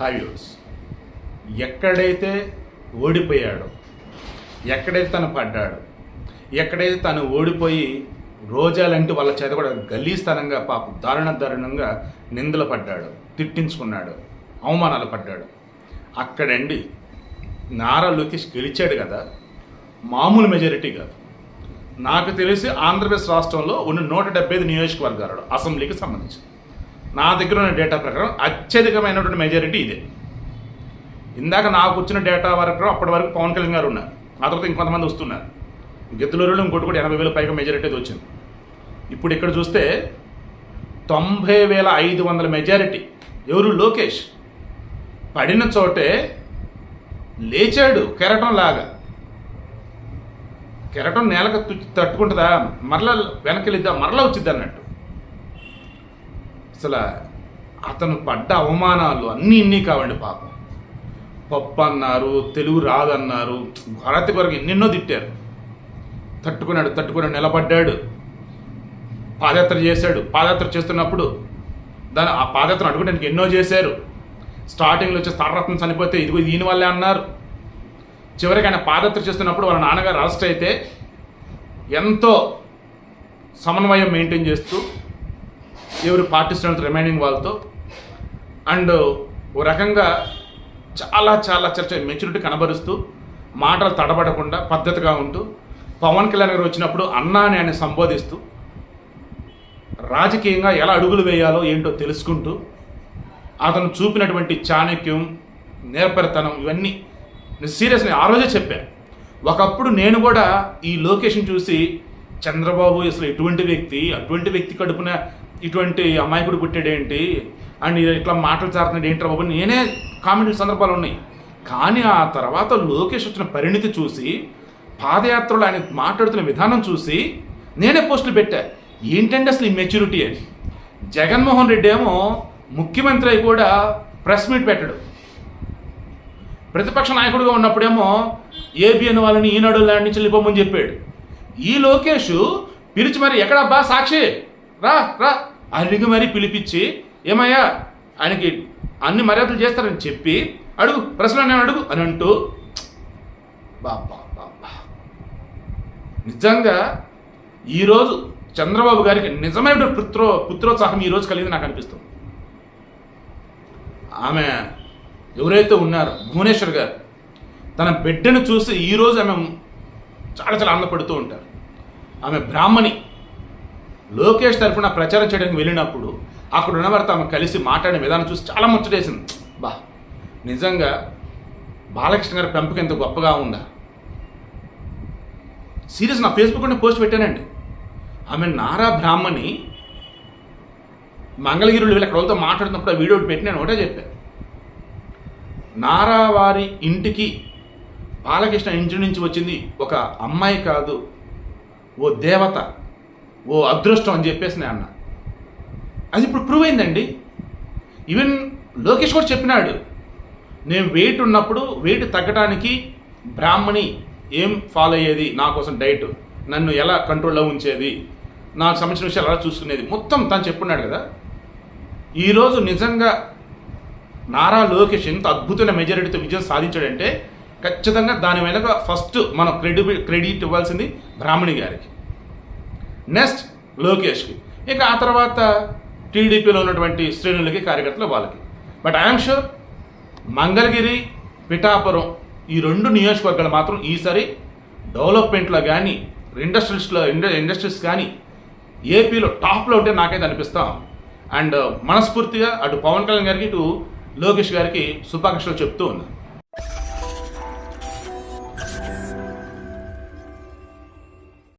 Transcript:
హావ్యూస్ ఎక్కడైతే ఓడిపోయాడో ఎక్కడైతే తను పడ్డాడో ఎక్కడైతే తను ఓడిపోయి రోజాలంటే వాళ్ళ చేత కూడా గలీస్తనంగా పాప దారుణ దారుణంగా నిందలు పడ్డాడు తిట్టించుకున్నాడు అవమానాలు పడ్డాడు. అక్కడండి నారా లోకేష్ గెలిచాడు కదా మామూలు మెజారిటీ కాదు. నాకు తెలిసి ఆంధ్రప్రదేశ్ రాష్ట్రంలో ఉన్న నూట డెబ్బై ఐదు నియోజకవర్గాలు అసెంబ్లీకి సంబంధించి నా దగ్గర ఉన్న డేటా ప్రకారం అత్యధికమైనటువంటి మెజారిటీ ఇదే. ఇందాక నాకు వచ్చిన డేటా వరకు అప్పటి వరకు పవన్ కళ్యాణ్ గారు ఉన్నారు. ఆ తర్వాత ఇంకొంతమంది వస్తున్నారు. గిద్దలూరులో ఇంకోటి కూడా ఎనభై వేల పైగా మెజారిటీ అయితే వచ్చింది. ఇప్పుడు ఇక్కడ చూస్తే తొంభై వేల ఐదు వందల మెజారిటీ ఎవరు? లోకేష్. పడిన చోటే లేచాడు కెరటం లాగా. కెరటం నేలకు తట్టుకుంటుందా? మరలా వెనకెళ్ళిద్దా వెళ్ళిద్దా మరలా వచ్చిద్ది అన్నట్టు. అసలు అతను పడ్డ అవమానాలు అన్నీ ఇన్ని కావండి పాపం. పప్పు అన్నారు తెలుగు రాదన్నారు భారతి కొరకు ఎన్నెన్నో తిట్టారు. తట్టుకున్నాడు తట్టుకున్నాడు నిలబడ్డాడు. పాదయాత్ర చేశాడు. పాదయాత్ర చేస్తున్నప్పుడు దాని ఆ పాదయాత్ర అడుగుటానికి ఎన్నో చేశారు. స్టార్టింగ్లో వచ్చి తారరత్నం చనిపోతే ఇదిగో దీనివల్లే అన్నారు. చివరికి ఆయన పాదయాత్ర చేస్తున్నప్పుడు వాళ్ళ నాన్నగారు అరెస్ట్ అయితే ఎంతో సమన్వయం మెయింటైన్ చేస్తూ ఎవరు పార్టిస్టెంట్ రిమైనింగ్ వాళ్ళతో. అండ్ ఓ రకంగా చాలా చాలా చర్చ మెచ్యూరిటీ కనబరుస్తూ మాటలు తడబడకుండా పద్ధతిగా ఉంటూ పవన్ కళ్యాణ్ గారు వచ్చినప్పుడు అన్నా అని ఆయన సంబోధిస్తూ రాజకీయంగా ఎలా అడుగులు వేయాలో ఏంటో తెలుసుకుంటూ అతను చూపినటువంటి చాణక్యం నేర్పరితనం ఇవన్నీ నేను సీరియస్ నేను ఆ రోజే చెప్పాను ఒకప్పుడు నేను కూడా ఈ లొకేషన్ చూసి చంద్రబాబు అసలు ఎటువంటి వ్యక్తి అటువంటి వ్యక్తి కడుపున ఇటువంటి అమాయకుడు పుట్టాడేంటి? అండ్ ఇట్లా మాటలు చారుతున్నాడు ఏంటి బాబు? అని నేనే కామెంట్ సందర్భాలు ఉన్నాయి. కానీ ఆ తర్వాత లోకేష్ వచ్చిన పరిణితి చూసి పాదయాత్రలో ఆయన మాట్లాడుతున్న విధానం చూసి నేనే పోస్టులు పెట్టా. ఏంటంటే అసలు ఈ మెచ్యూరిటీ అని? జగన్మోహన్ రెడ్డి ఏమో ముఖ్యమంత్రి అయి కూడా ప్రెస్ మీట్ పెట్టడు. ప్రతిపక్ష నాయకుడిగా ఉన్నప్పుడేమో ఏబిఎన్ వాళ్ళని ఈనాడు లాంటి నుంచి వెళ్ళిపోమని చెప్పాడు. ఈ లోకేష్ పిలిచి మరి ఎక్కడబ్బా సాక్షి? రా రా. అడిగి మరి పిలిపించి ఏమయ్యా ఆయనకి అన్ని మర్యాదలు చేస్తారని చెప్పి అడుగు ప్రశ్నలు నేను అడుగు అని అంటూ బాబా బాబా నిజంగా ఈరోజు చంద్రబాబు గారికి నిజమైన పుత్రో పుత్రోత్సాహం ఈరోజు కలిగింది నాకు అనిపిస్తుంది. ఆమె ఎవరైతే ఉన్నారో భువనేశ్వర్ గారు తన బిడ్డను చూసి ఈరోజు ఆమె చాలా చాలా ఆనందపడుతూ ఉంటారు. ఆమె బ్రాహ్మణి. లోకేష్ తరఫున ప్రచారం చేయడానికి వెళ్ళినప్పుడు అక్కడ ఉన్నవారితో ఆమె కలిసి మాట్లాడిన విధానం చూసి చాలా ముచ్చటేసింది. బా నిజంగా బాలకృష్ణ గారి పెంపకం ఎంత గొప్పగా ఉందా. సీరియస్ నా ఫేస్బుక్లో పోస్ట్ పెట్టానండి. ఆమె నారా బ్రాహ్మణి మంగళగిరిలో వీళ్ళు అక్కడ వాళ్ళతో మాట్లాడుతున్నప్పుడు ఆ వీడియో ఒకటి పెట్టి నేను ఒకటే చెప్పాను నారా వారి ఇంటికి బాలకృష్ణ ఇంటి నుంచి వచ్చింది ఒక అమ్మాయి కాదు ఓ దేవత ఓ అదృష్టం అని చెప్పేసి నేను అన్నా. అది ఇప్పుడు ప్రూవ్ అయిందండి. ఈవెన్ లోకేష్ కూడా చెప్పినాడు నేను వెయిట్ ఉన్నప్పుడు వెయిట్ తగ్గడానికి బ్రాహ్మణి ఏం ఫాలో అయ్యేది? నా కోసం డైట్ నన్ను ఎలా కంట్రోల్లో ఉంచేది? నాకు సంబంధించిన విషయాలు ఎలా చూసుకునేది? మొత్తం తను చెప్పున్నాడు కదా. ఈరోజు నిజంగా నారా లోకేష్ ఎంత అద్భుతమైన మెజారిటీతో విజయం సాధించాడంటే ఖచ్చితంగా దాని వెనుక ఫస్ట్ మనం క్రెడిబి క్రెడిట్ ఇవ్వాల్సింది బ్రాహ్మణి గారికి. నెక్స్ట్ లోకేష్కి. ఇక ఆ తర్వాత టీడీపీలో ఉన్నటువంటి శ్రేణులకి కార్యకర్తలు వాళ్ళకి. But I'm sure Mangalagiri Pithapuram ఈ రెండు నియోజకవర్గాలు మాత్రం ఈసారి డెవలప్మెంట్లో కానీ ఇండస్ట్రీస్లో ఇండస్ట్రీస్ కానీ ఏపీలో టాప్లో ఉంటే నాకైతే అనిపిస్తాం అండ్ uh, మనస్ఫూర్తిగా అటు పవన్ కళ్యాణ్ గారికి ఇటు లోకేష్ గారికి శుభాకాంక్షలు చెప్తూ ఉన్నాను.